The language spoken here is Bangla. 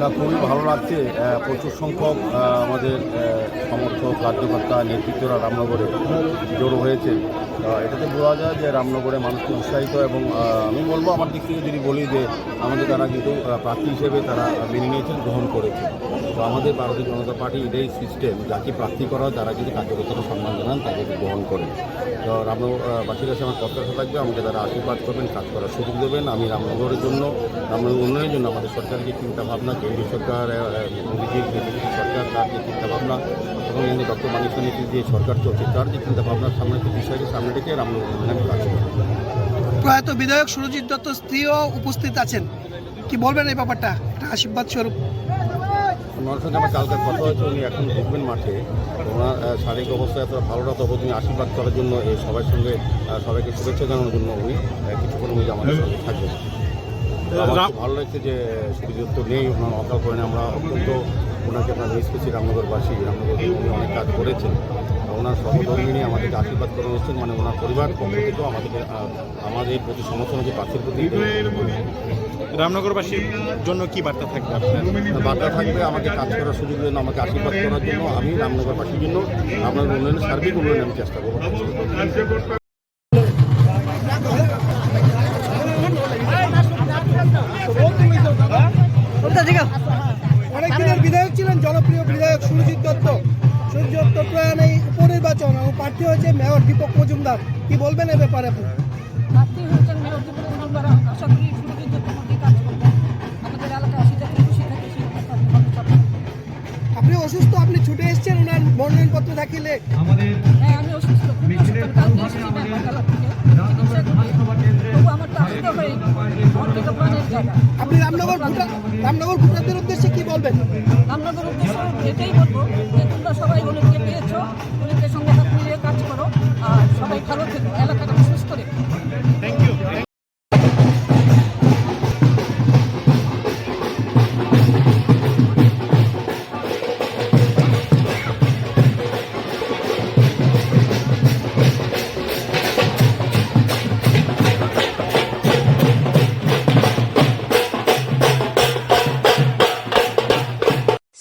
না খুবই ভালো লাগছে প্রচুর সংখ্যক আমাদের সমর্থক কার্যকর্তা নেতৃত্বরা রামনগরে জড়ো হয়েছে এটাতে বোঝা যায় যে রামনগরে মানুষ খুব উৎসাহিত এবং আমি বলব আমার দিক থেকে যদি বলি যে আমাদের তারা কিন্তু প্রার্থী হিসেবে তারা মেনে নিয়েছেন, গ্রহণ করেছে তো আমাদের ভারতীয় জনতা পার্টি এটাই সিস্টেম যাকে প্রার্থী করা হয় তারা যদি কার্যকর্তারা সম্মান জানান, তাকে গ্রহণ করেন। তো রামনগরবাসীর কাছে আমার প্রত্যাশা থাকবে, আমাকে তারা আশীর্বাদ করবেন, কাজ করার সুযোগ দেবেন। আমি রামনগরের জন্য, রামনগর উন্নয়নের জন্য আমাদের সরকারের যে চিন্তাভাবনা কেন্দ্রীয় সরকার মোদীজির সরকার, তার যে চিন্তাভাবনা এবং ডক্টর মানিক যে সরকার চলছে, তার যে চিন্তাভাবনার সামনে বিষয়কে সামনে রেখে রামনগর উন্নয়নে কাজ প্রয়াত বিধায়ক সুরজিৎ দত্ত স্ত্রীও উপস্থিত আছেন। কি বলবেন এই ব্যাপারটা? একটা আশীর্বাদ স্বরূপ। ওনার সঙ্গে আমার কালকে কথা হয়েছে উনি এখন ঢুকবেন মাঠে। ওনার শারীরিক অবস্থা এত ভালো না তবে তিনি আশীর্বাদ করার জন্য এই সবার সঙ্গে সবাইকে শুভেচ্ছা জানানোর জন্য উনি কিছুক্ষণ উনি আমাদের সঙ্গে থাকবেন। আমার ভালো লাগছে যে সুবিধত্ব নেই ওনার অকাল করে আমরা অত্যন্ত ওনাকে আমরা মিস করছি রামনগরবাসী রামনগর উনি অনেক কাজ করেছেন। ওনার সহধর্মিনী আমাদেরকে আশীর্বাদ করে হচ্ছেন মানে ওনার পরিবার পক্ষ থেকেও আমাদেরকে আমাদের প্রতি সমর্থন হচ্ছে প্রার্থীর প্রতি রামনগরবাসীর জন্য কি বার্তা থাকবে আপনার? বার্তা থাকবে আমাকে কাজ করার সুযোগ দেন আমাকে আশীর্বাদ করার জন্য আমি রামনগরবাসীর জন্য আপনার উন্নয়নের সার্বিক উন্নয়নে আমি চেষ্টা করব। অনেক দিনের বিধায়ক ছিলেন জনপ্রিয় বিধায়ক সুরজিৎ দত্ত। সুরজিৎ দত্ত প্রয়াণ এই উপনির্বাচন এবং প্রার্থী হয়েছে মেয়র দীপক মজুমদার। কি বলবেন এ ব্যাপারে আপনি? প্রার্থী হয়েছেন মেয়র দীপক মজুমদার। আশা করি কাজ করবেন আমাদের এলাকায় আসি খুশি থাকে সেই কথা ভালো চাপেন। আপনি অসুস্থ আপনি ছুটে এসেছেন ওনার মনোনয়নপত্র দাখিলে? হ্যাঁ আমি অসুস্থ। জায়গা। আপনি রামনগর রামনগর ভোটারদের উদ্দেশ্যে কি বলবেন? রামনগর উদ্দেশ্য এটাই বলব যে তোমরা সবাই উনিকে পেয়েছ ভালো থেকো এলাকাটা সুস্থ রেখো।